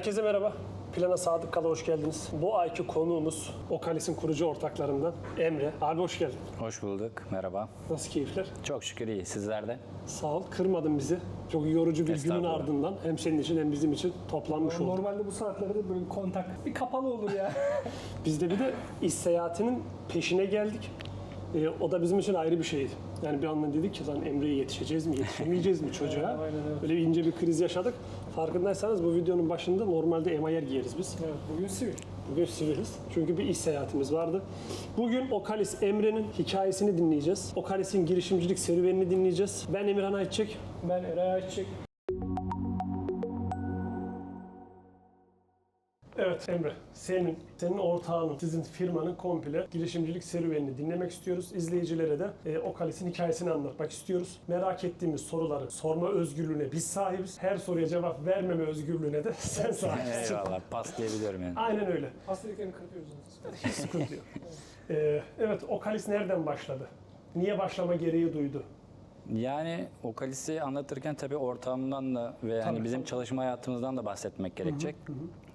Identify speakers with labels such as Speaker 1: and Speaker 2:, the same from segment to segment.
Speaker 1: Herkese merhaba. Plana Sadık Kal'a hoş geldiniz. Bu ayki konuğumuz Okalis'in kurucu ortaklarından Emre. Abi hoş geldin.
Speaker 2: Hoş bulduk. Merhaba.
Speaker 1: Nasıl keyifler?
Speaker 2: Çok şükür iyi. Sizler de.
Speaker 1: Sağ ol. Kırmadın bizi. Çok yorucu bir günün ardından hem senin için hem bizim için toplanmış olduk.
Speaker 3: Normalde bu saatlerde böyle bir kontak bir kapalı olur ya.
Speaker 1: Biz de bir de iş seyahatinin peşine geldik. Ee, o da bizim için ayrı bir şeydi. Yani bir anda dedik ki lan Emre'ye yetişeceğiz mi, yetişemeyeceğiz mi çocuğa?
Speaker 3: Aynen öyle.
Speaker 1: Böyle ince bir kriz yaşadık. Farkındaysanız bu videonun başında normalde emayer giyeriz biz.
Speaker 3: evet, bugün sivil.
Speaker 1: Bugün siviliz. Çünkü bir iş seyahatimiz vardı. Bugün Okalis Emre'nin hikayesini dinleyeceğiz. Okalis'in girişimcilik serüvenini dinleyeceğiz. Ben Emirhan Ayçiçek.
Speaker 3: Ben Eray Ayçiçek.
Speaker 1: Evet Emre, senin, senin ortağının, sizin firmanın komple girişimcilik serüvenini dinlemek istiyoruz. İzleyicilere de e, Okalis'in hikayesini anlatmak istiyoruz. Merak ettiğimiz soruları sorma özgürlüğüne biz sahibiz. Her soruya cevap vermeme özgürlüğüne de sen sahipsin.
Speaker 2: Eyvallah. Pas diyebiliyorum yani.
Speaker 1: Aynen öyle.
Speaker 3: Hastalıklarını kırpıyoruz.
Speaker 1: Hiç sıkıntı yok. Ee, evet, Okalis nereden başladı? Niye başlama gereği duydu?
Speaker 2: Yani Okalis'i anlatırken tabii ortamından da ve hani
Speaker 1: Tabii,
Speaker 2: bizim
Speaker 1: tabii.
Speaker 2: çalışma hayatımızdan da bahsetmek gerekecek.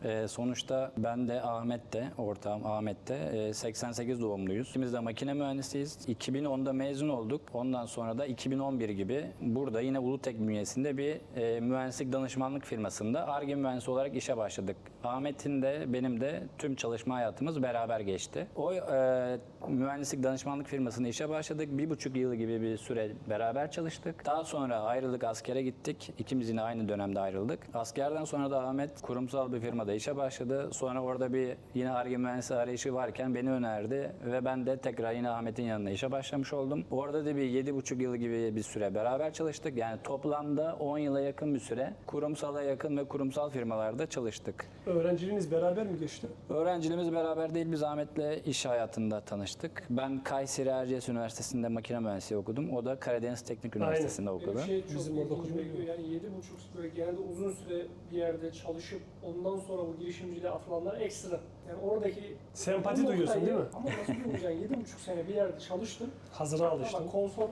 Speaker 2: Ee, sonuçta ben de Ahmet de, ortağım Ahmet de e, 88 doğumluyuz. İkimiz de makine mühendisiyiz. 2010'da mezun olduk. Ondan sonra da 2011 gibi burada yine Ulutek bünyesinde bir e, mühendislik danışmanlık firmasında ARGE mühendisi olarak işe başladık. Ahmet'in de benim de tüm çalışma hayatımız beraber geçti. O e, mühendislik danışmanlık firmasında işe başladık. Bir buçuk yıl gibi bir süre beraber çalıştık. Daha sonra ayrıldık, askere gittik. İkimiz yine aynı dönemde ayrıldık. Askerden sonra da Ahmet kurumsal bir firmada işe başladı. Sonra orada bir yine ARGE mühendisi arayışı varken beni önerdi ve ben de tekrar yine Ahmet'in yanına işe başlamış oldum. Orada da bir yedi buçuk yıl gibi bir süre beraber çalıştık. Yani toplamda 10 yıla yakın bir süre kurumsala yakın ve kurumsal firmalarda çalıştık.
Speaker 1: Öğrenciliğiniz beraber mi geçti?
Speaker 2: Öğrenciliğimiz beraber değil, biz Ahmet'le iş hayatında tanıştık. Ben Kayseri Erciyes Üniversitesi'nde makine mühendisliği okudum. O da Karadeniz Teknik Üniversitesi'nde okudu.
Speaker 3: Benim şey çok
Speaker 1: Bizim orada
Speaker 3: gidiyor. Yani yedi buçuk böyle genelde uzun süre bir yerde çalışıp ondan sonra bu girişimciliğe atılanlar ekstra. Yani oradaki
Speaker 1: Sempati
Speaker 3: o
Speaker 1: duyuyorsun
Speaker 3: noktayı-
Speaker 1: değil mi?
Speaker 3: Ama nasıl diyeyim yedi buçuk sene bir yerde çalıştım.
Speaker 1: Hazıra alıştın.
Speaker 3: Ama konfor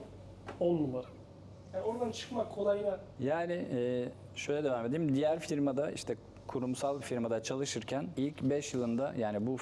Speaker 1: 10 numara.
Speaker 3: yani oradan çıkmak kolayına
Speaker 2: Yani e, şöyle devam edeyim. Diğer firmada işte kurumsal bir firmada çalışırken ilk 5 yılında yani bu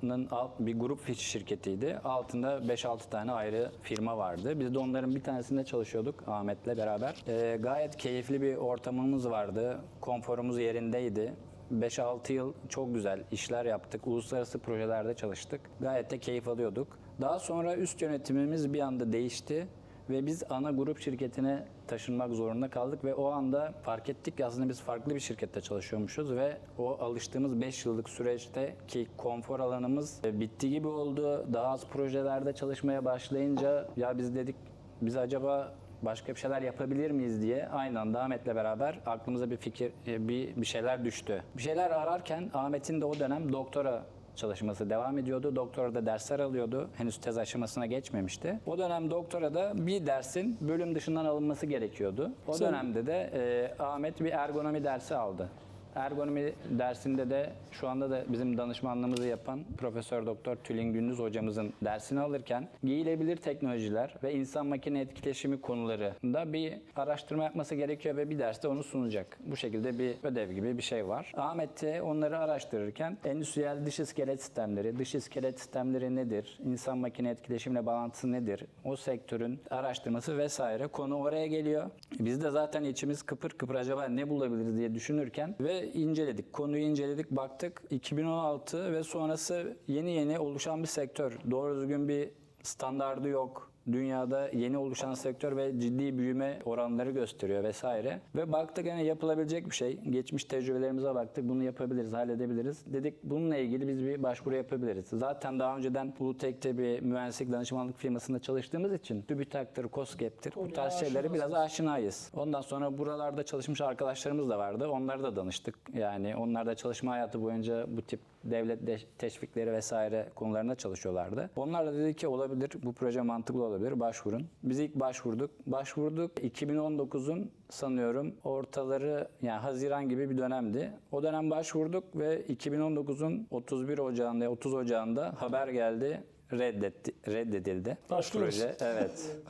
Speaker 2: firmanın alt bir grup fiş şirketiydi. Altında 5-6 tane ayrı firma vardı. Biz de onların bir tanesinde çalışıyorduk Ahmet'le beraber. E, gayet keyifli bir ortamımız vardı. Konforumuz yerindeydi. 5-6 yıl çok güzel işler yaptık. Uluslararası projelerde çalıştık. Gayet de keyif alıyorduk. Daha sonra üst yönetimimiz bir anda değişti ve biz ana grup şirketine taşınmak zorunda kaldık ve o anda fark ettik ki aslında biz farklı bir şirkette çalışıyormuşuz ve o alıştığımız 5 yıllık süreçte ki konfor alanımız e, bitti gibi oldu. Daha az projelerde çalışmaya başlayınca ya biz dedik biz acaba başka bir şeyler yapabilir miyiz diye aynı anda Ahmet'le beraber aklımıza bir fikir, e, bir, bir şeyler düştü. Bir şeyler ararken Ahmet'in de o dönem doktora çalışması devam ediyordu. Doktora da dersler alıyordu. Henüz tez aşamasına geçmemişti. O dönem doktora da bir dersin bölüm dışından alınması gerekiyordu. O
Speaker 1: Sen-
Speaker 2: dönemde de e, Ahmet bir ergonomi dersi aldı. Ergonomi dersinde de şu anda da bizim danışmanlığımızı yapan Profesör Doktor Tülin Gündüz hocamızın dersini alırken giyilebilir teknolojiler ve insan makine etkileşimi konularında bir araştırma yapması gerekiyor ve bir derste onu sunacak. Bu şekilde bir ödev gibi bir şey var. Ahmet de onları araştırırken endüstriyel dış iskelet sistemleri, dış iskelet sistemleri nedir? İnsan makine etkileşimle bağlantısı nedir? O sektörün araştırması vesaire konu oraya geliyor. Biz de zaten içimiz kıpır kıpır acaba ne bulabiliriz diye düşünürken ve inceledik. Konuyu inceledik, baktık. 2016 ve sonrası yeni yeni oluşan bir sektör. Doğru düzgün bir standardı yok. Dünyada yeni oluşan sektör ve ciddi büyüme oranları gösteriyor vesaire. Ve baktık yani yapılabilecek bir şey. Geçmiş tecrübelerimize baktık. Bunu yapabiliriz, halledebiliriz. Dedik bununla ilgili biz bir başvuru yapabiliriz. Zaten daha önceden Ulutek'te bir mühendislik danışmanlık firmasında çalıştığımız için TÜBİTAK'tır, KOSGEB'tir bu tarz şeyleri biraz aşinayız. Ondan sonra buralarda çalışmış arkadaşlarımız da vardı. Onlara da danıştık. Yani onlar da çalışma hayatı boyunca bu tip devlet de- teşvikleri vesaire konularında çalışıyorlardı. Onlar da dedi ki olabilir, bu proje mantıklı olabilir, başvurun. Biz ilk başvurduk. Başvurduk 2019'un sanıyorum ortaları yani Haziran gibi bir dönemdi. O dönem başvurduk ve 2019'un 31 Ocağında 30 Ocağında haber geldi reddetti, reddedildi.
Speaker 1: Başlıyoruz.
Speaker 2: Proje, evet.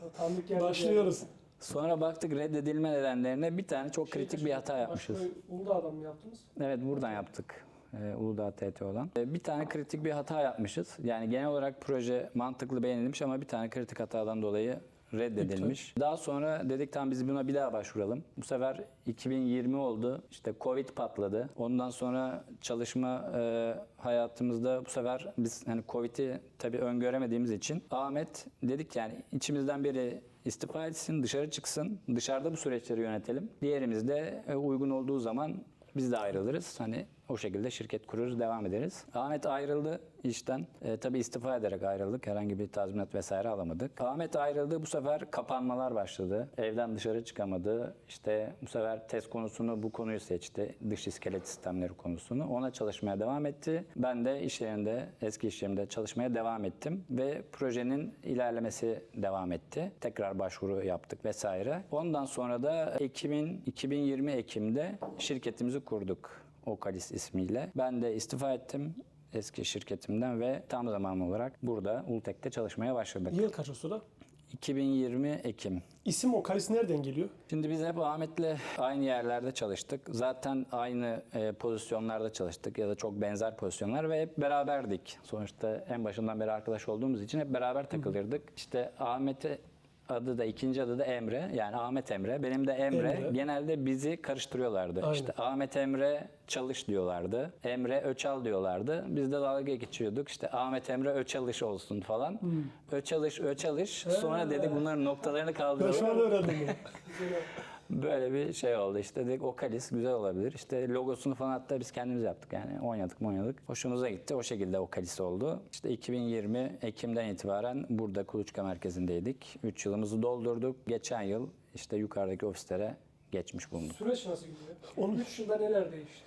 Speaker 1: Başlıyoruz.
Speaker 2: Sonra baktık reddedilme nedenlerine bir tane çok
Speaker 3: Şey
Speaker 2: kritik bir hata yapmışız.
Speaker 3: Başka Uludağ'dan mı yaptınız?
Speaker 2: Evet buradan yaptık. Ee, Uludağ TT olan. Ee, bir tane kritik bir hata yapmışız. Yani genel olarak proje mantıklı beğenilmiş ama bir tane kritik hatadan dolayı reddedilmiş. Daha sonra dedik tamam biz buna bir daha başvuralım. Bu sefer 2020 oldu. İşte Covid patladı. Ondan sonra çalışma e, hayatımızda bu sefer biz hani Covid'i tabii öngöremediğimiz için Ahmet dedik yani içimizden biri istifa etsin, dışarı çıksın. Dışarıda bu süreçleri yönetelim. Diğerimiz de e, uygun olduğu zaman biz de ayrılırız. Hani o şekilde şirket kururuz, devam ederiz. Ahmet ayrıldı işten. E, tabii istifa ederek ayrıldık. Herhangi bir tazminat vesaire alamadık. Ahmet ayrıldı. Bu sefer kapanmalar başladı. Evden dışarı çıkamadı. İşte bu sefer test konusunu bu konuyu seçti. Dış iskelet sistemleri konusunu. Ona çalışmaya devam etti. Ben de iş yerinde, eski iş yerimde çalışmaya devam ettim. Ve projenin ilerlemesi devam etti. Tekrar başvuru yaptık vesaire. Ondan sonra da Ekim'in 2020 Ekim'de şirketimizi kurduk. Okalis ismiyle. Ben de istifa ettim eski şirketimden ve tam zamanlı olarak burada Ultek'te çalışmaya başladık.
Speaker 1: Yıl kaç sıra?
Speaker 2: 2020 Ekim.
Speaker 1: İsim o kalis nereden geliyor?
Speaker 2: Şimdi biz hep Ahmet'le aynı yerlerde çalıştık. Zaten aynı e, pozisyonlarda çalıştık ya da çok benzer pozisyonlar ve hep beraberdik. Sonuçta en başından beri arkadaş olduğumuz için hep beraber takılırdık. İşte Ahmet'e adı da ikinci adı da Emre. Yani Ahmet Emre. Benim de Emre.
Speaker 1: Emre.
Speaker 2: Genelde bizi karıştırıyorlardı.
Speaker 1: Aynen.
Speaker 2: İşte Ahmet Emre çalış diyorlardı. Emre Öçal diyorlardı. Biz de dalga geçiyorduk. İşte Ahmet Emre Öçalış olsun falan. Öçalış Öçalış. Sonra dedik bunların noktalarını
Speaker 1: Ben
Speaker 2: kaldıralım.
Speaker 1: şu an öğrendim.
Speaker 2: Böyle bir şey oldu işte dedik o kalis güzel olabilir. İşte logosunu falan hatta biz kendimiz yaptık yani oynadık oynadık. Hoşumuza gitti o şekilde o kalis oldu. İşte 2020 Ekim'den itibaren burada Kuluçka merkezindeydik. 3 yılımızı doldurduk. Geçen yıl işte yukarıdaki ofislere geçmiş bulunduk.
Speaker 3: Süreç nasıl gidiyor?
Speaker 1: Onu-
Speaker 3: 3 yılda neler değişti?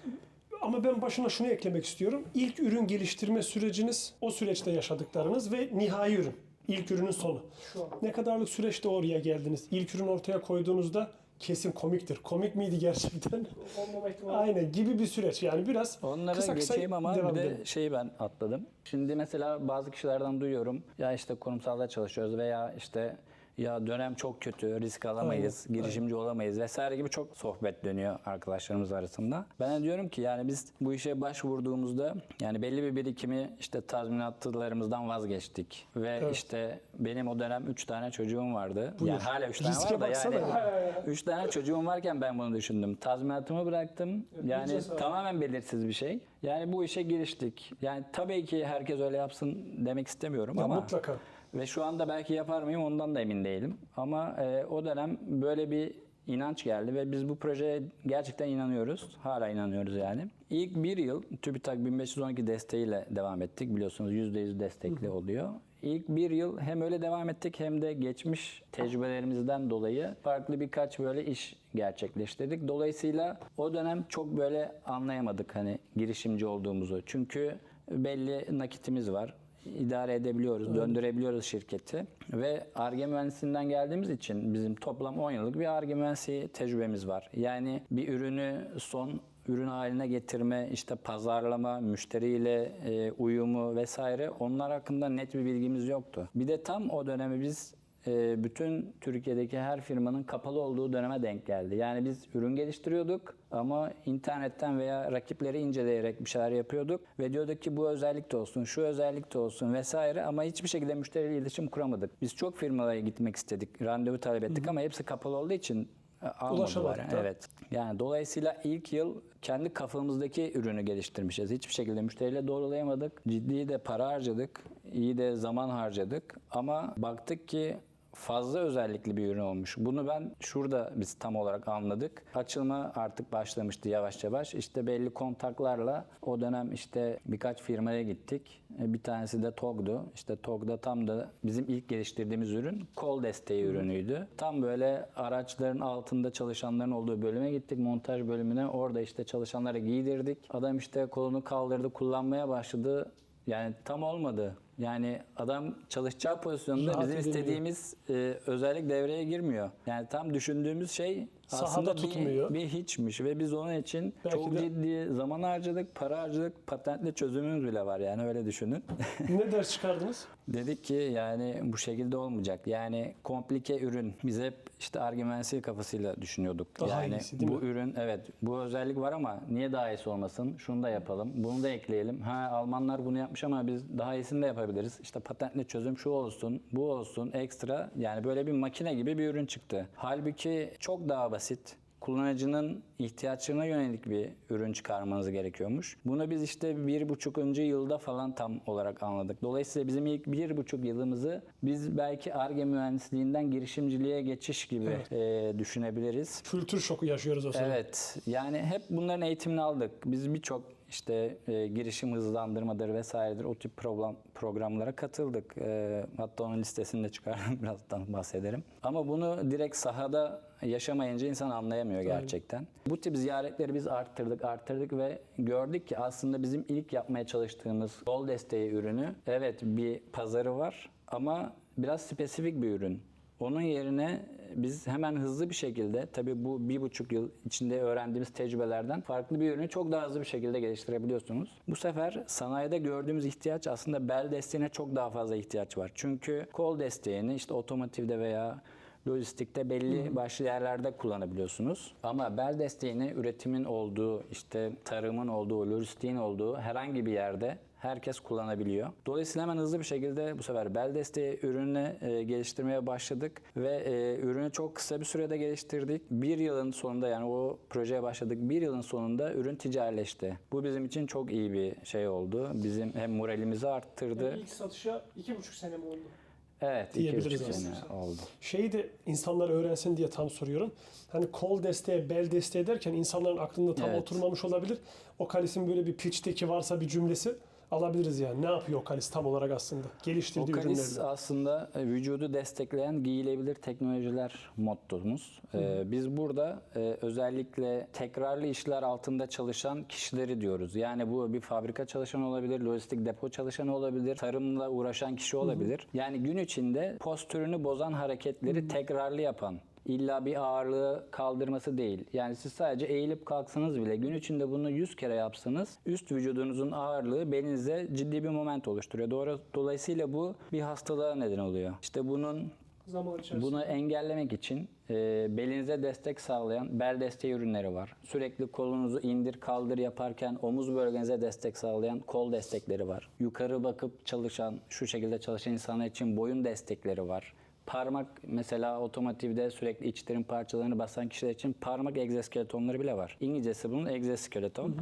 Speaker 1: Ama ben başına şunu eklemek istiyorum. İlk ürün geliştirme süreciniz, o süreçte yaşadıklarınız ve nihai ürün. İlk ürünün sonu.
Speaker 3: Şu an.
Speaker 1: Ne kadarlık süreçte oraya geldiniz? İlk ürün ortaya koyduğunuzda kesin komiktir. Komik miydi gerçekten?
Speaker 3: Olmama ihtimali.
Speaker 1: Aynen gibi bir süreç. Yani biraz
Speaker 2: Onlara
Speaker 1: kısa kısa
Speaker 2: geçeyim ama
Speaker 1: devam
Speaker 2: bir de
Speaker 1: edelim.
Speaker 2: şeyi ben atladım. Şimdi mesela bazı kişilerden duyuyorum. Ya işte kurumsalda çalışıyoruz veya işte ya dönem çok kötü, risk alamayız, girişimci olamayız vesaire gibi çok sohbet dönüyor arkadaşlarımız arasında. Ben de diyorum ki yani biz bu işe başvurduğumuzda yani belli bir birikimi işte tazminatlarımızdan vazgeçtik. Ve işte benim o dönem 3 tane çocuğum vardı.
Speaker 1: Buyur.
Speaker 2: Yani hala 3 tane
Speaker 1: Riske
Speaker 2: var da yani
Speaker 1: ya.
Speaker 2: 3 tane çocuğum varken ben bunu düşündüm. Tazminatımı bıraktım. Yani tamamen belirsiz bir şey. Yani bu işe giriştik. Yani tabii ki herkes öyle yapsın demek istemiyorum
Speaker 1: Ya
Speaker 2: ama
Speaker 1: mutlaka.
Speaker 2: Ve şu anda belki yapar mıyım ondan da emin değilim. Ama e, o dönem böyle bir inanç geldi ve biz bu projeye gerçekten inanıyoruz. Hala inanıyoruz yani. İlk bir yıl TÜBİTAK 1512 desteğiyle devam ettik. Biliyorsunuz %100 destekli oluyor. İlk bir yıl hem öyle devam ettik hem de geçmiş tecrübelerimizden dolayı farklı birkaç böyle iş gerçekleştirdik. Dolayısıyla o dönem çok böyle anlayamadık hani girişimci olduğumuzu. Çünkü belli nakitimiz var idare edebiliyoruz, döndürebiliyoruz şirketi. Ve ARGE mühendisinden geldiğimiz için bizim toplam 10 yıllık bir ARGE mühendisi tecrübemiz var. Yani bir ürünü son ürün haline getirme, işte pazarlama, müşteriyle e, uyumu vesaire onlar hakkında net bir bilgimiz yoktu. Bir de tam o dönemi biz e, bütün Türkiye'deki her firmanın kapalı olduğu döneme denk geldi. Yani biz ürün geliştiriyorduk ama internetten veya rakipleri inceleyerek bir şeyler yapıyorduk ve diyorduk ki bu özellik de olsun, şu özellik de olsun vesaire ama hiçbir şekilde müşteriyle iletişim kuramadık. Biz çok firmalara gitmek istedik, randevu talep ettik ama hepsi kapalı olduğu için e, almadılar.
Speaker 1: Da.
Speaker 2: Evet. Yani dolayısıyla ilk yıl kendi kafamızdaki ürünü geliştirmişiz. Hiçbir şekilde müşteriyle doğrulayamadık. Ciddi de para harcadık. iyi de zaman harcadık. Ama baktık ki fazla özellikli bir ürün olmuş. Bunu ben şurada biz tam olarak anladık. Açılma artık başlamıştı yavaş yavaş. İşte belli kontaklarla o dönem işte birkaç firmaya gittik. E, Bir tanesi de TOG'du. İşte TOG'da tam da bizim ilk geliştirdiğimiz ürün kol desteği ürünüydü. Tam böyle araçların altında çalışanların olduğu bölüme gittik. Montaj bölümüne. Orada işte çalışanlara giydirdik. Adam işte kolunu kaldırdı, kullanmaya başladı. Yani tam olmadı. Yani adam çalışacağı pozisyonda
Speaker 1: Rahat
Speaker 2: bizim
Speaker 1: edemiyor.
Speaker 2: istediğimiz e, özellik devreye girmiyor. Yani tam düşündüğümüz şey aslında
Speaker 1: tutmuyor.
Speaker 2: bir, bir hiçmiş ve biz onun için
Speaker 1: Belki
Speaker 2: çok
Speaker 1: de-
Speaker 2: ciddi zaman harcadık, para harcadık, patentli çözümümüz bile var yani öyle düşünün.
Speaker 1: ne ders çıkardınız?
Speaker 2: Dedik ki yani bu şekilde olmayacak. Yani komplike ürün. Biz hep işte mühendisliği kafasıyla düşünüyorduk.
Speaker 1: Daha
Speaker 2: yani
Speaker 1: iyisi,
Speaker 2: bu
Speaker 1: mi?
Speaker 2: ürün evet bu özellik var ama niye daha iyisi olmasın? Şunu da yapalım. Bunu da ekleyelim. Ha Almanlar bunu yapmış ama biz daha iyisini de yapabiliriz. İşte patentli çözüm şu olsun, bu olsun, ekstra. Yani böyle bir makine gibi bir ürün çıktı. Halbuki çok daha basit kullanıcının ihtiyaçlarına yönelik bir ürün çıkarmanız gerekiyormuş. Bunu biz işte bir buçukuncu yılda falan tam olarak anladık. Dolayısıyla bizim ilk bir buçuk yılımızı biz belki ARGE mühendisliğinden girişimciliğe geçiş gibi e, düşünebiliriz.
Speaker 1: Kültür şoku yaşıyoruz o sırada.
Speaker 2: Evet. Yani hep bunların eğitimini aldık. Biz birçok işte e, girişim hızlandırmadır vesairedir o tip program, programlara katıldık. E, hatta onun listesini de çıkardım birazdan bahsederim. Ama bunu direkt sahada yaşamayınca insan anlayamıyor gerçekten. Bu tip ziyaretleri biz arttırdık, arttırdık ve gördük ki aslında bizim ilk yapmaya çalıştığımız yol desteği ürünü evet bir pazarı var ama biraz spesifik bir ürün. Onun yerine biz hemen hızlı bir şekilde tabii bu bir buçuk yıl içinde öğrendiğimiz tecrübelerden farklı bir ürünü çok daha hızlı bir şekilde geliştirebiliyorsunuz. Bu sefer sanayide gördüğümüz ihtiyaç aslında bel desteğine çok daha fazla ihtiyaç var. Çünkü kol desteğini işte otomotivde veya lojistikte belli başlı yerlerde kullanabiliyorsunuz. Ama bel desteğini üretimin olduğu, işte tarımın olduğu, lojistiğin olduğu herhangi bir yerde herkes kullanabiliyor. Dolayısıyla hemen hızlı bir şekilde bu sefer bel desteği ürünü e, geliştirmeye başladık ve e, ürünü çok kısa bir sürede geliştirdik. Bir yılın sonunda yani o projeye başladık. Bir yılın sonunda ürün ticarileşti. Bu bizim için çok iyi bir şey oldu. Bizim hem moralimizi arttırdı.
Speaker 3: Yani ilk satışa iki buçuk sene mi oldu?
Speaker 2: Evet, iki
Speaker 1: Diyebiliriz
Speaker 3: aslında.
Speaker 2: oldu.
Speaker 1: Şeyi de insanlar öğrensin diye tam soruyorum. Hani kol desteği, bel desteği derken insanların aklında tam
Speaker 2: Evet.
Speaker 1: oturmamış olabilir. Okalis'in böyle bir pitch'teki varsa bir cümlesi alabiliriz yani. Ne yapıyor Okalis tam olarak aslında? Geliştirdiği
Speaker 2: Okalis
Speaker 1: ürünlerle.
Speaker 2: aslında e, vücudu destekleyen giyilebilir teknolojiler mottomuz. Ee, biz burada e, özellikle tekrarlı işler altında çalışan kişileri diyoruz. Yani bu bir fabrika çalışanı olabilir, lojistik depo çalışanı olabilir, tarımla uğraşan kişi olabilir. Yani gün içinde postürünü bozan hareketleri tekrarlı yapan İlla bir ağırlığı kaldırması değil. Yani siz sadece eğilip kalksanız bile gün içinde bunu 100 kere yapsanız üst vücudunuzun ağırlığı belinize ciddi bir moment oluşturuyor. Doğru, dolayısıyla bu bir hastalığa neden oluyor. İşte bunun
Speaker 3: Zaman içerisinde.
Speaker 2: bunu engellemek için e, belinize destek sağlayan bel desteği ürünleri var. Sürekli kolunuzu indir kaldır yaparken omuz bölgenize destek sağlayan kol destekleri var. Yukarı bakıp çalışan, şu şekilde çalışan insanlar için boyun destekleri var. Parmak mesela otomotivde sürekli içlerin parçalarını basan kişiler için parmak egzoskeletonları bile var. İngilizcesi bunun egzoskeleton.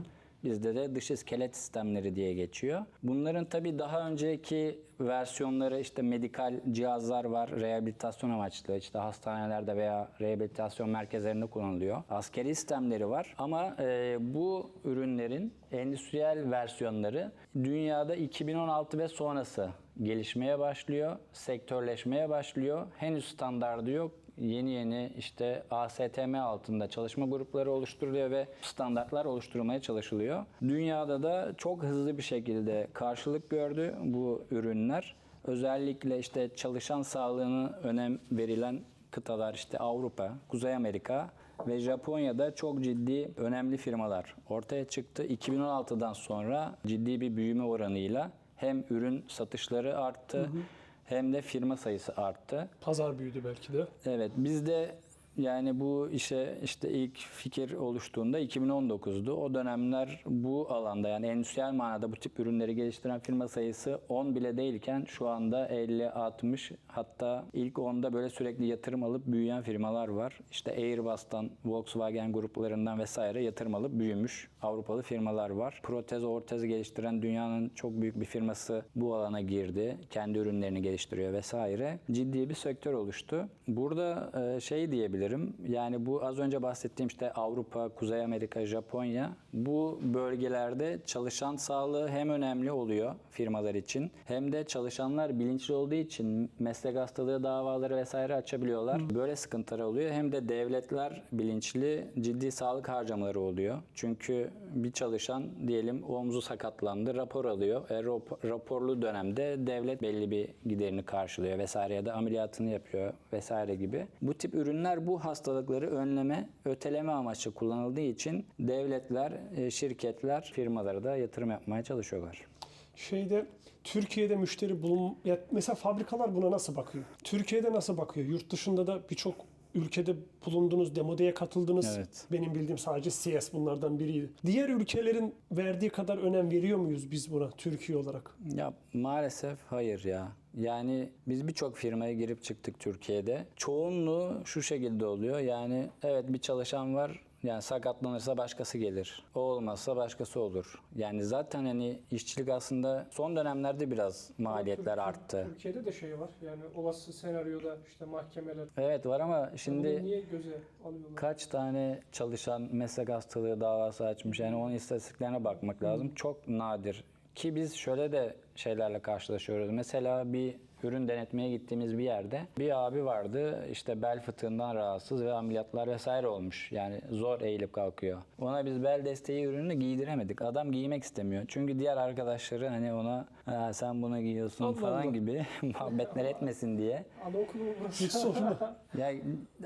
Speaker 2: Bizde de dış iskelet sistemleri diye geçiyor. Bunların tabii daha önceki versiyonları işte medikal cihazlar var. Rehabilitasyon amaçlı işte hastanelerde veya rehabilitasyon merkezlerinde kullanılıyor. Askeri sistemleri var. Ama e, bu ürünlerin endüstriyel versiyonları dünyada 2016 ve sonrası gelişmeye başlıyor, sektörleşmeye başlıyor. Henüz standardı yok. Yeni yeni işte ASTM altında çalışma grupları oluşturuluyor ve standartlar oluşturulmaya çalışılıyor. Dünyada da çok hızlı bir şekilde karşılık gördü bu ürünler. Özellikle işte çalışan sağlığına önem verilen kıtalar işte Avrupa, Kuzey Amerika ve Japonya'da çok ciddi önemli firmalar ortaya çıktı. 2016'dan sonra ciddi bir büyüme oranıyla hem ürün satışları arttı hem de firma sayısı arttı.
Speaker 1: Pazar büyüdü belki de.
Speaker 2: Evet biz de yani bu işe işte ilk fikir oluştuğunda 2019'du. O dönemler bu alanda yani endüstriyel manada bu tip ürünleri geliştiren firma sayısı 10 bile değilken şu anda 50, 60 hatta ilk 10'da böyle sürekli yatırım alıp büyüyen firmalar var. İşte Airbus'tan, Volkswagen gruplarından vesaire yatırım alıp büyümüş Avrupalı firmalar var. Protez, ortez geliştiren dünyanın çok büyük bir firması bu alana girdi. Kendi ürünlerini geliştiriyor vesaire. Ciddi bir sektör oluştu. Burada e, şey diyebiliriz diyebilirim. Yani bu az önce bahsettiğim işte Avrupa, Kuzey Amerika, Japonya bu bölgelerde çalışan sağlığı hem önemli oluyor firmalar için hem de çalışanlar bilinçli olduğu için meslek hastalığı davaları vesaire açabiliyorlar. Böyle sıkıntılar oluyor. Hem de devletler bilinçli ciddi sağlık harcamaları oluyor. Çünkü bir çalışan diyelim omzu sakatlandı rapor alıyor. E, rap- raporlu dönemde devlet belli bir giderini karşılıyor vesaire ya da ameliyatını yapıyor vesaire gibi. Bu tip ürünler bu hastalıkları önleme, öteleme amaçlı kullanıldığı için devletler, e, şirketler, firmalara da yatırım yapmaya çalışıyorlar.
Speaker 1: Şeyde Türkiye'de müşteri bulun ya mesela fabrikalar buna nasıl bakıyor? Türkiye'de nasıl bakıyor? Yurt dışında da birçok ülkede bulundunuz, demodeye katıldınız.
Speaker 2: Evet.
Speaker 1: Benim bildiğim sadece CS bunlardan biriydi. Diğer ülkelerin verdiği kadar önem veriyor muyuz biz buna Türkiye olarak?
Speaker 2: Ya maalesef hayır ya. Yani biz birçok firmaya girip çıktık Türkiye'de. Çoğunluğu şu şekilde oluyor. Yani evet bir çalışan var. Yani sakatlanırsa başkası gelir. O olmazsa başkası olur. Yani zaten hani işçilik aslında son dönemlerde biraz maliyetler
Speaker 3: Türkiye-
Speaker 2: arttı.
Speaker 3: Türkiye'de de şey var. Yani olası senaryoda işte mahkemeler.
Speaker 2: Evet var ama şimdi
Speaker 3: niye göze alıyorlar?
Speaker 2: kaç tane çalışan meslek hastalığı davası açmış? Yani onun istatistiklerine bakmak lazım. Çok nadir. Ki biz şöyle de şeylerle karşılaşıyoruz. Mesela bir ürün denetmeye gittiğimiz bir yerde bir abi vardı işte bel fıtığından rahatsız ve ameliyatlar vesaire olmuş. Yani zor eğilip kalkıyor. Ona biz bel desteği ürününü giydiremedik. Adam giymek istemiyor. Çünkü diğer arkadaşları hani ona "Ha, sen bunu giyiyorsun
Speaker 1: Allah
Speaker 2: falan
Speaker 1: Allah.
Speaker 2: gibi muhabbetler etmesin diye.
Speaker 3: Anaokulu burası?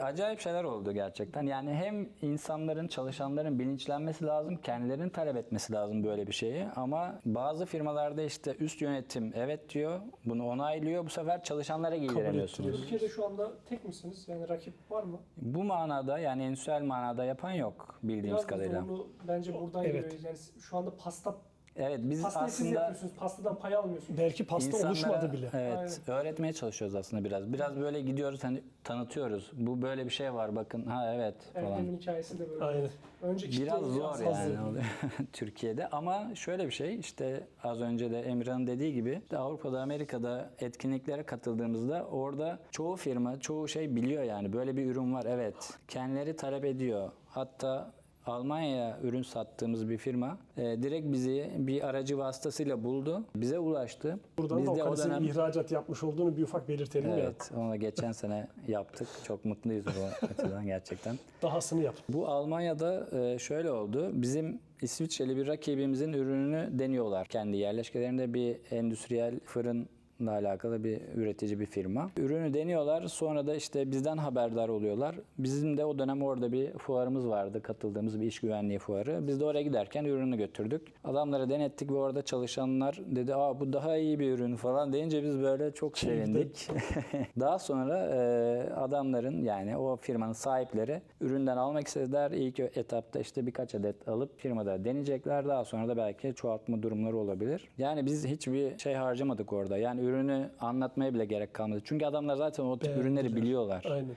Speaker 2: Acayip şeyler oldu gerçekten. Yani hem insanların, çalışanların bilinçlenmesi lazım, kendilerinin talep etmesi lazım böyle bir şeyi. Ama bazı firmalarda işte üst yönetim evet diyor, bunu onaylıyor. Bu sefer çalışanlara giydiremiyorsunuz.
Speaker 3: Türkiye'de şu anda tek misiniz? Yani rakip var mı?
Speaker 2: Bu manada yani endüstriyel manada yapan yok bildiğimiz
Speaker 3: Biraz da
Speaker 2: kadarıyla.
Speaker 3: zorlu bence buradan
Speaker 1: Evet.
Speaker 3: geliyor. Yani şu anda pasta
Speaker 2: Evet biz
Speaker 3: pastayı siz
Speaker 2: aslında
Speaker 3: yapıyorsunuz. Pastadan pay almıyorsunuz.
Speaker 1: Belki pasta
Speaker 2: İnsanlara,
Speaker 1: oluşmadı bile.
Speaker 2: Evet, öğretmeye çalışıyoruz aslında biraz. Biraz böyle gidiyoruz hani tanıtıyoruz. Bu böyle bir şey var bakın. Ha evet falan.
Speaker 3: Erdem'in hikayesi de böyle.
Speaker 1: Aynen.
Speaker 3: Önce
Speaker 2: Biraz zor yani oluyor Türkiye'de ama şöyle bir şey işte az önce de Emirhan'ın dediği gibi işte Avrupa'da Amerika'da etkinliklere katıldığımızda orada çoğu firma çoğu şey biliyor yani böyle bir ürün var evet kendileri talep ediyor hatta Almanya'ya ürün sattığımız bir firma e, direkt bizi bir aracı vasıtasıyla buldu. Bize ulaştı.
Speaker 1: Buradan
Speaker 2: Biz
Speaker 1: da
Speaker 2: de o dönem
Speaker 1: ihracat yapmış olduğunu bir ufak belirtelim ya.
Speaker 2: Evet, onu geçen sene yaptık. Çok mutluyuz bu açıdan gerçekten.
Speaker 1: Dahasını yap.
Speaker 2: Bu Almanya'da e, şöyle oldu. Bizim İsviçreli bir rakibimizin ürününü deniyorlar. Kendi yerleşkelerinde bir endüstriyel fırın alakalı bir üretici bir firma. Ürünü deniyorlar. Sonra da işte bizden haberdar oluyorlar. Bizim de o dönem orada bir fuarımız vardı. Katıldığımız bir iş güvenliği fuarı. Biz de oraya giderken ürünü götürdük. Adamlara denettik ve orada çalışanlar dedi aa bu daha iyi bir ürün falan deyince biz böyle çok sevindik. Daha sonra e, adamların yani o firmanın sahipleri üründen almak istediler. İlk etapta işte birkaç adet alıp firmada deneyecekler. Daha sonra da belki çoğaltma durumları olabilir. Yani biz hiçbir şey harcamadık orada. Yani ürünü anlatmaya bile gerek kalmadı. Çünkü adamlar zaten o tip ürünleri biliyorlar.
Speaker 1: Aynen.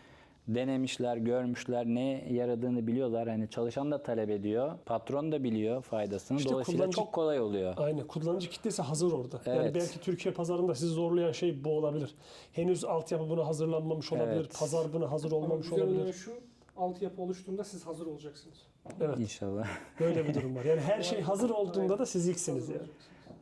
Speaker 2: Denemişler, görmüşler, ne yaradığını biliyorlar. Hani çalışan da talep ediyor, patron da biliyor faydasını.
Speaker 1: İşte
Speaker 2: Dolayısıyla
Speaker 1: kullanıcı-
Speaker 2: çok kolay oluyor.
Speaker 1: Aynen. Kullanıcı kitlesi hazır orada. Yani
Speaker 2: Evet.
Speaker 1: belki Türkiye pazarında sizi zorlayan şey bu olabilir. Henüz altyapı buna hazırlanmamış olabilir.
Speaker 2: Evet.
Speaker 1: Pazar buna hazır
Speaker 3: Ama
Speaker 1: olmamış
Speaker 3: güzel
Speaker 1: olabilir.
Speaker 3: şu altyapı oluştuğunda siz hazır olacaksınız.
Speaker 1: Evet.
Speaker 2: İnşallah.
Speaker 1: Böyle bir durum var. Yani her şey hazır olduğunda da siz ilksiniz yani.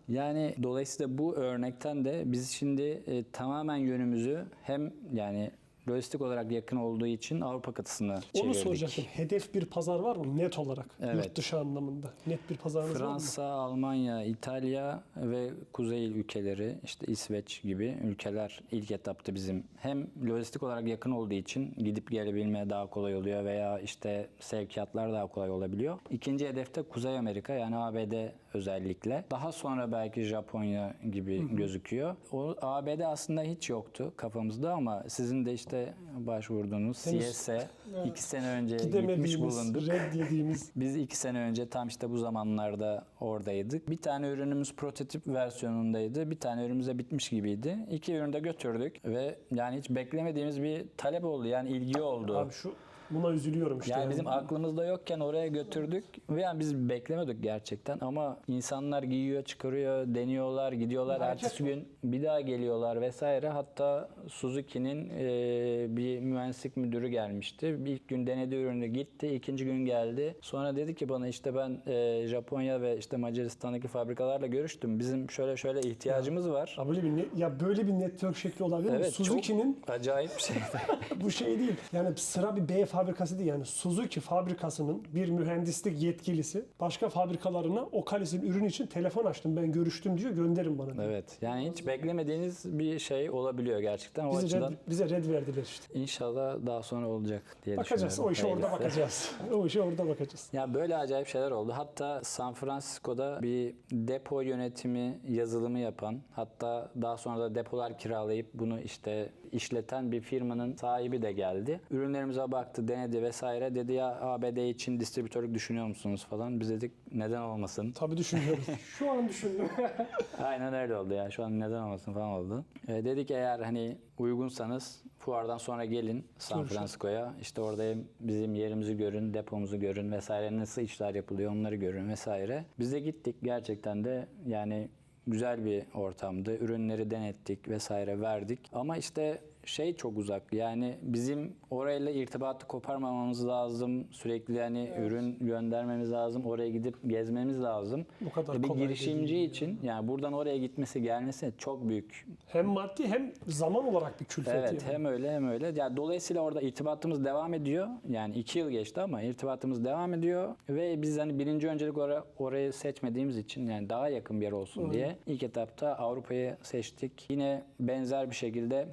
Speaker 2: Yani dolayısıyla bu örnekten de biz şimdi e, tamamen yönümüzü hem yani lojistik olarak yakın olduğu için Avrupa kıtasını
Speaker 1: Onu
Speaker 2: çevirdik.
Speaker 1: soracaktım. Hedef bir pazar var mı net olarak?
Speaker 2: Evet.
Speaker 1: Yurt dışı anlamında. Net bir pazarınız var mı?
Speaker 2: Fransa, Almanya, İtalya ve kuzey ülkeleri işte İsveç gibi ülkeler ilk etapta bizim hem lojistik olarak yakın olduğu için gidip gelebilmeye daha kolay oluyor veya işte sevkiyatlar daha kolay olabiliyor. İkinci hedefte Kuzey Amerika yani ABD özellikle. Daha sonra belki Japonya gibi gözüküyor. O ABD aslında hiç yoktu kafamızda ama sizin de işte başvurduğunuz CS'e iki sene önce gitmiş bulunduk.
Speaker 1: reddiyediğimiz.
Speaker 2: Biz iki sene önce tam işte bu zamanlarda oradaydık. Bir tane ürünümüz prototip versiyonundaydı. Bir tane ürünümüz de bitmiş gibiydi. İki ürünü de götürdük ve yani hiç beklemediğimiz bir talep oldu. Yani ilgi oldu.
Speaker 1: Abi şu Buna üzülüyorum işte.
Speaker 2: Yani
Speaker 1: yani.
Speaker 2: bizim aklımızda yokken oraya götürdük ve yani biz beklemiyorduk gerçekten ama insanlar giyiyor, çıkarıyor, deniyorlar, gidiyorlar.
Speaker 3: Hareket
Speaker 2: Ertesi
Speaker 3: bu.
Speaker 2: gün bir daha geliyorlar vesaire. Hatta Suzuki'nin e, bir mühendislik müdürü gelmişti. İlk gün denedi ürünü gitti, ikinci gün geldi. Sonra dedi ki bana işte ben e, Japonya ve işte Macaristan'daki fabrikalarla görüştüm. Bizim şöyle şöyle ihtiyacımız var.
Speaker 1: Ya böyle bir ne- ya böyle bir network şekli olabilir mi?
Speaker 2: Evet,
Speaker 1: Suzuki'nin
Speaker 2: çok acayip bir şey.
Speaker 1: bu şey değil. Yani sıra bir B fabrikası değil. Yani Suzuki fabrikasının bir mühendislik yetkilisi başka fabrikalarına o kalisin ürün için telefon açtım ben görüştüm diyor gönderin bana. diyor.
Speaker 2: evet. Yani hiç beklemediğiniz bir şey olabiliyor gerçekten. O
Speaker 1: Bize
Speaker 2: açıdan
Speaker 1: red, bize red verdiler işte.
Speaker 2: İnşallah daha sonra olacak diye
Speaker 1: Bakacağız. O işe orada bakacağız. o işe orada bakacağız.
Speaker 2: Ya böyle acayip şeyler oldu. Hatta San Francisco'da bir depo yönetimi yazılımı yapan, hatta daha sonra da depolar kiralayıp bunu işte işleten bir firmanın sahibi de geldi. Ürünlerimize baktı, denedi vesaire. Dedi ya ABD için distribütörlük düşünüyor musunuz falan. Biz dedik neden olmasın.
Speaker 1: Tabii düşünüyorum.
Speaker 3: Şu an düşündüm.
Speaker 2: Aynen öyle oldu ya. Şu an neden olmasın falan oldu. Ee, dedik eğer hani uygunsanız fuardan sonra gelin San. Francisco'ya. İşte orada bizim yerimizi görün, depomuzu görün vesaire. Nasıl işler yapılıyor onları görün vesaire. Biz de gittik. Gerçekten de yani güzel bir ortamdı. Ürünleri denettik vesaire verdik. Ama işte şey çok uzak. Yani bizim orayla irtibatı koparmamamız lazım. Sürekli yani ürün göndermemiz lazım. Oraya gidip gezmemiz lazım.
Speaker 1: Bu kadar
Speaker 2: bir
Speaker 1: kolay
Speaker 2: girişimci için yani buradan oraya gitmesi gelmesi çok büyük.
Speaker 1: hem maddi hem zaman olarak bir külfet.
Speaker 2: Evet
Speaker 1: yani.
Speaker 2: hem öyle hem öyle. Yani dolayısıyla orada irtibatımız devam ediyor. Yani iki yıl geçti ama irtibatımız devam ediyor. Ve biz hani birinci öncelik oraya, orayı seçmediğimiz için yani daha yakın bir yer olsun diye ilk etapta Avrupa'yı seçtik. Yine benzer bir şekilde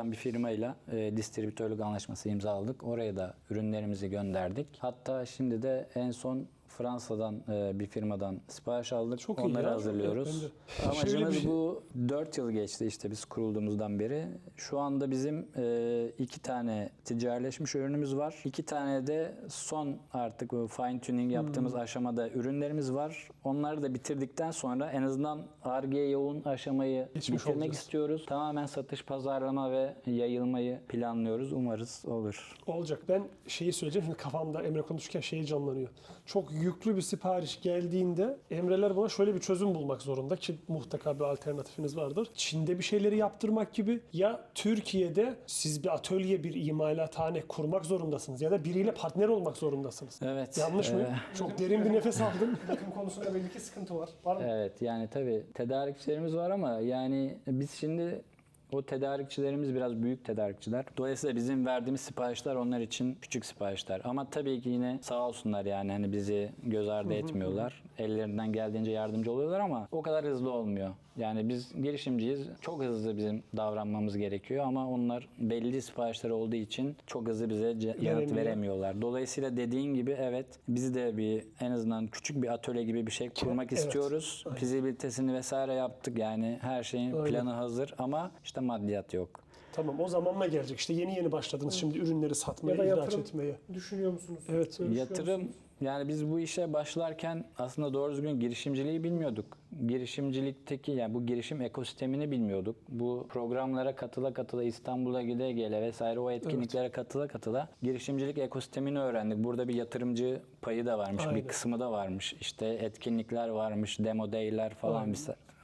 Speaker 2: İtalya'dan bir firmayla e, distribütörlük anlaşması imzaladık. Oraya da ürünlerimizi gönderdik. Hatta şimdi de en son Fransa'dan e, bir firmadan sipariş aldık.
Speaker 1: Çok iyi
Speaker 2: Onları
Speaker 1: ya.
Speaker 2: hazırlıyoruz.
Speaker 1: De. Şöyle
Speaker 2: Amacımız
Speaker 1: şey-
Speaker 2: bu 4 yıl geçti işte biz kurulduğumuzdan beri. Şu anda bizim e, iki tane ticarileşmiş ürünümüz var. İki tane de son artık fine tuning yaptığımız
Speaker 1: Hmm.
Speaker 2: aşamada ürünlerimiz var. Onları da bitirdikten sonra en azından Ar-Ge yoğun aşamayı
Speaker 1: Geçmiş
Speaker 2: bitirmek
Speaker 1: olacağız.
Speaker 2: istiyoruz. Tamamen satış, pazarlama ve yayılmayı planlıyoruz. Umarız olur.
Speaker 1: Olacak. Ben şeyi söyleyeceğim. Şimdi kafamda Emre konuşurken şey canlanıyor. Çok yüklü bir sipariş geldiğinde Emreler buna şöyle bir çözüm bulmak zorunda ki mutlaka bir alternatifiniz vardır. Çin'de bir şeyleri yaptırmak gibi ya Türkiye'de siz bir atölye, bir imalathane kurmak zorundasınız ya da biriyle partner olmak zorundasınız.
Speaker 2: Evet.
Speaker 1: Yanlış mı?
Speaker 2: e,
Speaker 1: Çok derin bir nefes aldım.
Speaker 3: Bakım konusunda belli ki sıkıntı var. Var mı?
Speaker 2: Evet yani tabii tedarikçilerimiz var ama yani biz şimdi o tedarikçilerimiz biraz büyük tedarikçiler. Dolayısıyla bizim verdiğimiz siparişler onlar için küçük siparişler. Ama tabii ki yine sağ olsunlar yani hani bizi göz ardı etmiyorlar. Ellerinden geldiğince yardımcı oluyorlar ama o kadar hızlı olmuyor. Yani biz girişimciyiz. Çok hızlı bizim davranmamız gerekiyor ama onlar belli siparişler olduğu için çok hızlı bize yanıt
Speaker 1: Veremiyor.
Speaker 2: veremiyorlar. Dolayısıyla dediğin gibi evet biz de bir en azından küçük bir atölye gibi bir şey kurmak
Speaker 1: evet.
Speaker 2: istiyoruz. Fizibilitesini vesaire yaptık yani her şeyin
Speaker 1: Aynen.
Speaker 2: planı hazır ama işte maddiyat yok.
Speaker 1: Tamam o zamanla gelecek. İşte yeni yeni başladınız şimdi ürünleri satmaya,
Speaker 3: Ya da
Speaker 1: ihraç etmeye.
Speaker 3: Düşünüyor musunuz?
Speaker 1: Evet.
Speaker 3: Görüşüyor
Speaker 2: Yatırım
Speaker 3: musunuz?
Speaker 2: yani biz bu işe başlarken aslında doğru düzgün girişimciliği bilmiyorduk. Girişimcilikteki yani bu girişim ekosistemini bilmiyorduk. Bu programlara katıla katıla İstanbul'a gide gele vesaire o etkinliklere katıla katıla girişimcilik ekosistemini öğrendik. Burada bir yatırımcı payı da varmış,
Speaker 1: Aynen.
Speaker 2: bir kısmı da varmış. İşte etkinlikler varmış, demo day'ler falan
Speaker 1: Aynen.
Speaker 2: bir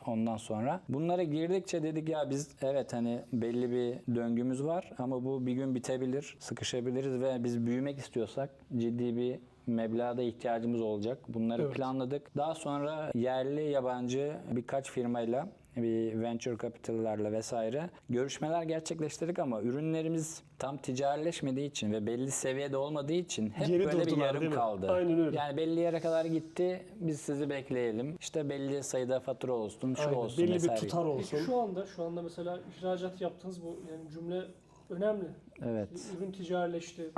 Speaker 2: Ondan sonra bunlara girdikçe dedik ya biz evet hani belli bir döngümüz var ama bu bir gün bitebilir, sıkışabiliriz ve biz büyümek istiyorsak ciddi bir meblağda ihtiyacımız olacak. Bunları
Speaker 1: Evet.
Speaker 2: planladık. Daha sonra yerli yabancı birkaç firmayla bir venture capital'larla vesaire görüşmeler gerçekleştirdik ama ürünlerimiz tam ticarileşmediği için ve belli seviyede olmadığı için hep
Speaker 1: Geri
Speaker 2: böyle bir yarım kaldı.
Speaker 1: Aynen öyle.
Speaker 2: Yani belli yere kadar gitti. Biz sizi bekleyelim. İşte belli sayıda fatura olsun, şu
Speaker 1: Aynen.
Speaker 2: olsun
Speaker 1: Belli bir
Speaker 2: vesaire.
Speaker 1: tutar
Speaker 3: Peki
Speaker 1: olsun.
Speaker 3: şu anda şu anda mesela ihracat yaptığınız bu yani cümle önemli.
Speaker 2: Evet.
Speaker 3: Ürün ticarileşti.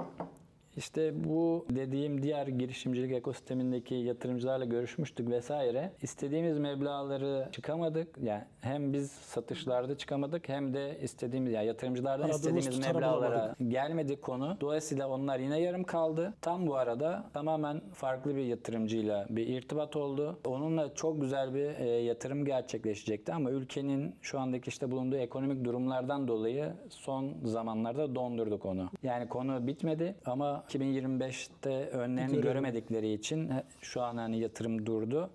Speaker 2: İşte bu dediğim diğer girişimcilik ekosistemindeki yatırımcılarla görüşmüştük vesaire. İstediğimiz meblağları çıkamadık. Yani hem biz satışlarda çıkamadık hem de istediğimiz yani yatırımcılardan
Speaker 1: Aradığımız
Speaker 2: istediğimiz meblağlara
Speaker 1: bulamadık.
Speaker 2: gelmedi konu. Dolayısıyla onlar yine yarım kaldı. Tam bu arada tamamen farklı bir yatırımcıyla bir irtibat oldu. Onunla çok güzel bir e, yatırım gerçekleşecekti ama ülkenin şu andaki işte bulunduğu ekonomik durumlardan dolayı son zamanlarda dondurduk onu. Yani konu bitmedi ama 2025'te önlerini
Speaker 1: Görelim.
Speaker 2: göremedikleri için şu an hani yatırım durdu.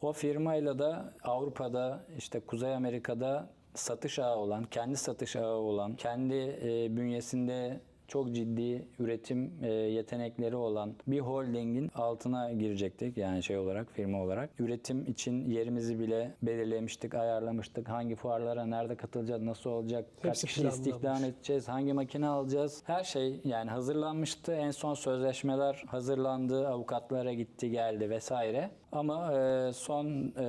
Speaker 2: O firmayla da Avrupa'da işte Kuzey Amerika'da satış ağı olan, kendi satış ağı olan, kendi e, bünyesinde çok ciddi üretim e, yetenekleri olan bir holdingin altına girecektik yani şey olarak firma olarak. Üretim için yerimizi bile belirlemiştik, ayarlamıştık. Hangi fuarlara nerede katılacağız, nasıl olacak, kaç kişi istihdam edeceğiz, hangi makine alacağız. Her şey yani hazırlanmıştı. En son sözleşmeler hazırlandı, avukatlara gitti, geldi vesaire. Ama e, son e,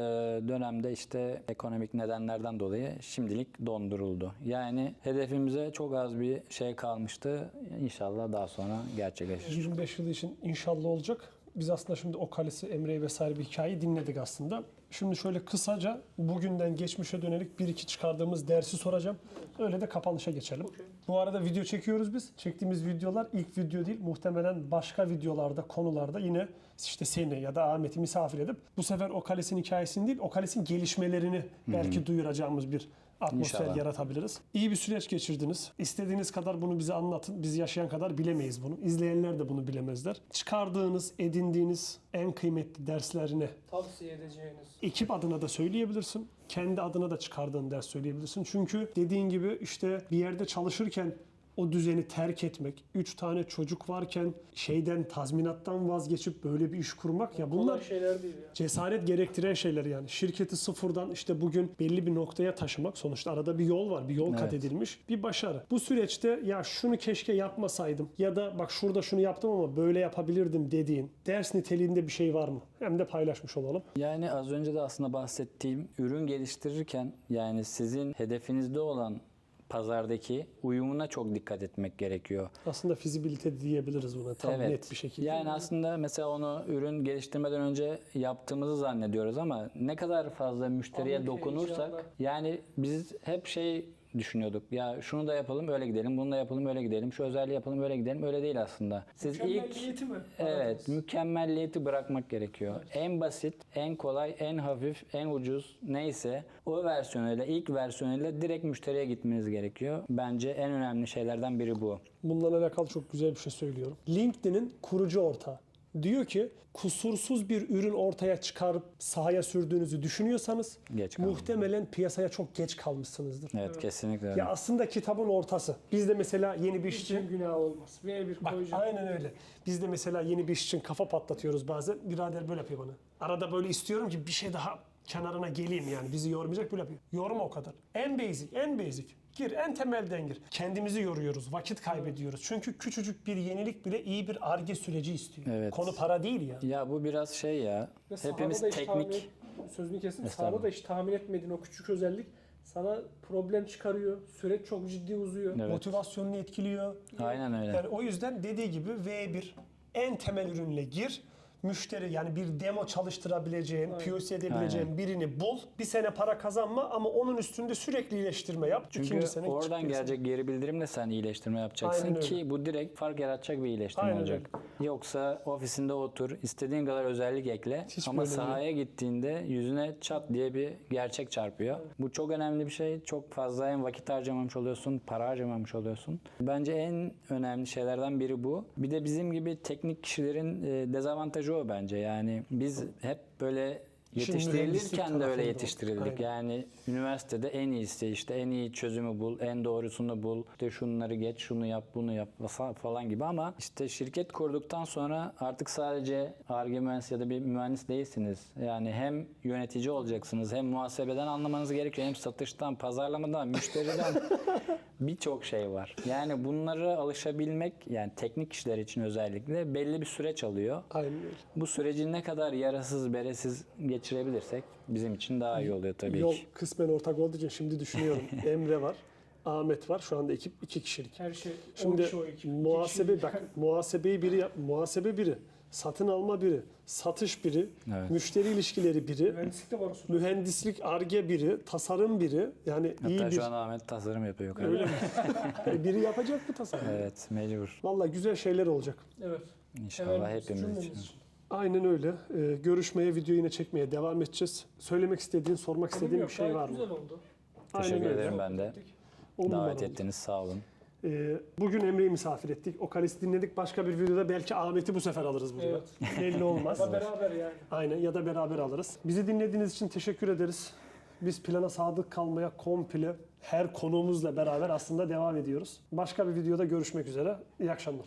Speaker 2: dönemde işte ekonomik nedenlerden dolayı şimdilik donduruldu. Yani hedefimize çok az bir şey kalmıştı. İnşallah daha sonra gerçekleşir.
Speaker 1: 25 yıl için inşallah olacak. Biz aslında şimdi o kalesi Emre'yi vesaire bir hikayeyi dinledik aslında. Şimdi şöyle kısaca bugünden geçmişe dönelik bir iki çıkardığımız dersi soracağım. Öyle de kapanışa geçelim. Bu arada video çekiyoruz biz. Çektiğimiz videolar ilk video değil. Muhtemelen başka videolarda, konularda yine işte seni ya da Ahmet'i misafir edip bu sefer o kalesin hikayesini değil, o kalesin gelişmelerini belki duyuracağımız bir atmosfer
Speaker 2: İnşallah.
Speaker 1: yaratabiliriz. İyi bir süreç geçirdiniz. İstediğiniz kadar bunu bize anlatın. Biz yaşayan kadar bilemeyiz bunu. İzleyenler de bunu bilemezler. Çıkardığınız, edindiğiniz en kıymetli derslerini
Speaker 3: Tavsiye edeceğiniz.
Speaker 1: ekip adına da söyleyebilirsin. Kendi adına da çıkardığın ders söyleyebilirsin. Çünkü dediğin gibi işte bir yerde çalışırken o düzeni terk etmek, üç tane çocuk varken şeyden tazminattan vazgeçip böyle bir iş kurmak ya bunlar
Speaker 3: şeyler değil ya.
Speaker 1: cesaret gerektiren şeyler yani. Şirketi sıfırdan işte bugün belli bir noktaya taşımak sonuçta arada bir yol var. Bir yol kat
Speaker 2: Evet.
Speaker 1: edilmiş. Bir başarı. Bu süreçte ya şunu keşke yapmasaydım ya da bak şurada şunu yaptım ama böyle yapabilirdim dediğin ders niteliğinde bir şey var mı? Hem de paylaşmış olalım.
Speaker 2: Yani az önce de aslında bahsettiğim ürün geliştirirken yani sizin hedefinizde olan pazardaki uyumuna çok dikkat etmek gerekiyor.
Speaker 1: Aslında fizibilite diyebiliriz buna tam net bir şekilde.
Speaker 2: Yani aslında mesela onu ürün geliştirmeden önce yaptığımızı zannediyoruz ama ne kadar fazla müşteriye
Speaker 3: Fabrika
Speaker 2: dokunursak
Speaker 3: icraatlar.
Speaker 2: yani biz hep şey düşünüyorduk. Ya şunu da yapalım öyle gidelim, bunu da yapalım öyle gidelim, şu özelliği yapalım öyle gidelim. Öyle değil aslında. Siz ilk
Speaker 3: mi?
Speaker 2: Evet, mükemmelliyeti bırakmak gerekiyor. En basit, en kolay, en hafif, en ucuz neyse o versiyonuyla, ilk versiyonuyla direkt müşteriye gitmeniz gerekiyor. Bence en önemli şeylerden biri bu.
Speaker 1: Bununla alakalı çok güzel bir şey söylüyorum. LinkedIn'in kurucu ortağı. Diyor ki kusursuz bir ürün ortaya çıkarıp sahaya sürdüğünüzü düşünüyorsanız
Speaker 2: Geç kaldım.
Speaker 1: muhtemelen piyasaya çok geç kalmışsınızdır.
Speaker 2: Evet, kesinlikle öyle.
Speaker 1: Ya aslında kitabın ortası. Biz de mesela yeni bir iş için
Speaker 3: günah olmaz. V1
Speaker 1: Bak
Speaker 3: koyacağım.
Speaker 1: aynen öyle. Biz de mesela yeni bir iş için kafa patlatıyoruz bazen. Birader böyle yapıyor bana. Arada böyle istiyorum ki bir şey daha kenarına geleyim yani. Bizi yormayacak böyle yapıyor. Yorma o kadar. En basic, en basic. Gir, en temelden gir. Kendimizi yoruyoruz, vakit kaybediyoruz. Çünkü küçücük bir yenilik bile iyi bir arge süreci istiyor.
Speaker 2: Evet.
Speaker 1: Konu para değil ya.
Speaker 2: Ya bu biraz şey ya.
Speaker 3: Ve sahada
Speaker 2: Hepimiz
Speaker 3: da hiç tahmin
Speaker 2: teknik
Speaker 3: et- sözünü.
Speaker 2: Estağfurullah.
Speaker 3: Sahada da hiç tahmin etmediğin o küçük özellik sana problem çıkarıyor. Süreç çok ciddi uzuyor.
Speaker 2: Evet.
Speaker 1: Motivasyonunu etkiliyor.
Speaker 2: Aynen öyle.
Speaker 1: Yani o yüzden dediği gibi V1 en temel ürünle gir. Müşteri yani bir demo çalıştırabileceğin, POC edebileceğin birini bul. Bir sene para kazanma ama onun üstünde sürekli iyileştirme yap.
Speaker 2: Çünkü
Speaker 1: İkinci sene
Speaker 2: oradan gelecek geri bildirimle sen iyileştirme yapacaksın
Speaker 1: Aynen öyle.
Speaker 2: ki bu direkt fark yaratacak bir iyileştirme
Speaker 1: Aynen
Speaker 2: olacak. Yoksa ofisinde otur, istediğin kadar özellik ekle
Speaker 1: Hiç
Speaker 2: ama
Speaker 1: böyle değil.
Speaker 2: sahaya gittiğinde yüzüne çat diye bir gerçek çarpıyor. Bu çok önemli bir şey. Çok fazla hem vakit harcamamış oluyorsun, para harcamamış oluyorsun. Bence en önemli şeylerden biri bu. Bir de bizim gibi teknik kişilerin e, dezavantajı o bence. Yani biz hep böyle
Speaker 1: İşin
Speaker 2: yetiştirilirken de öyle
Speaker 1: tarafında
Speaker 2: yetiştirildik.
Speaker 1: Aynen.
Speaker 2: Yani üniversitede en iyisi işte en iyi çözümü bul, en doğrusunu bul. İşte şunları geç, şunu yap, bunu yap fa- falan gibi ama işte şirket kurduktan sonra artık sadece Ar-Ge mühendisi ya da bir mühendis değilsiniz. Yani hem yönetici olacaksınız, hem muhasebeden anlamanız gerekiyor, hem satıştan, pazarlamadan, müşteriden birçok şey var. Yani bunlara alışabilmek yani teknik işler için özellikle belli bir süreç alıyor.
Speaker 1: Aynen öyle.
Speaker 2: Bu süreci ne kadar yarasız beresiz geçirebilirsek bizim için daha iyi oluyor tabii
Speaker 1: Yol
Speaker 2: ki.
Speaker 1: kısmen ortak olduğu için şimdi düşünüyorum. Emre var. Ahmet var. Şu anda ekip iki kişilik.
Speaker 3: Her şey 10
Speaker 1: Şimdi
Speaker 3: kişi o ekip. İki
Speaker 1: muhasebe
Speaker 3: kişi-
Speaker 1: bak muhasebeyi biri yap- muhasebe biri, satın alma biri, satış biri,
Speaker 2: Evet.
Speaker 1: müşteri ilişkileri biri,
Speaker 3: Mühendislik de var sırada.
Speaker 1: mühendislik arge biri, tasarım biri. Yani iyi
Speaker 2: Hatta
Speaker 1: bir
Speaker 2: şu an Ahmet tasarım yapıyor. yukarıda.
Speaker 1: öyle mi? E, biri yapacak bu tasarım.
Speaker 2: Evet mecbur.
Speaker 1: Vallahi güzel şeyler olacak.
Speaker 3: Evet.
Speaker 2: İnşallah
Speaker 3: Hemen
Speaker 2: hepimiz
Speaker 3: cümlemiz
Speaker 2: için.
Speaker 3: için.
Speaker 1: Aynen öyle. Ee, görüşmeye, video yine çekmeye devam edeceğiz. Söylemek istediğin, sormak istediğin bir şey var mı?
Speaker 3: Güzel oldu.
Speaker 1: Aynen
Speaker 2: Teşekkür
Speaker 1: öyle.
Speaker 2: ederim ben de.
Speaker 1: On numara
Speaker 2: Davet
Speaker 1: oldu.
Speaker 2: ettiniz sağ olun.
Speaker 1: Ee, bugün Emre'yi misafir ettik. O kalesi dinledik. Başka bir videoda belki Ahmet'i bu sefer alırız buraya.
Speaker 3: Evet.
Speaker 1: Belli olmaz.
Speaker 3: Ama beraber yani.
Speaker 1: Aynen ya da beraber alırız. Bizi dinlediğiniz için teşekkür ederiz. Biz plana sadık kalmaya komple her konuğumuzla beraber aslında devam ediyoruz. Başka bir videoda görüşmek üzere. İyi akşamlar.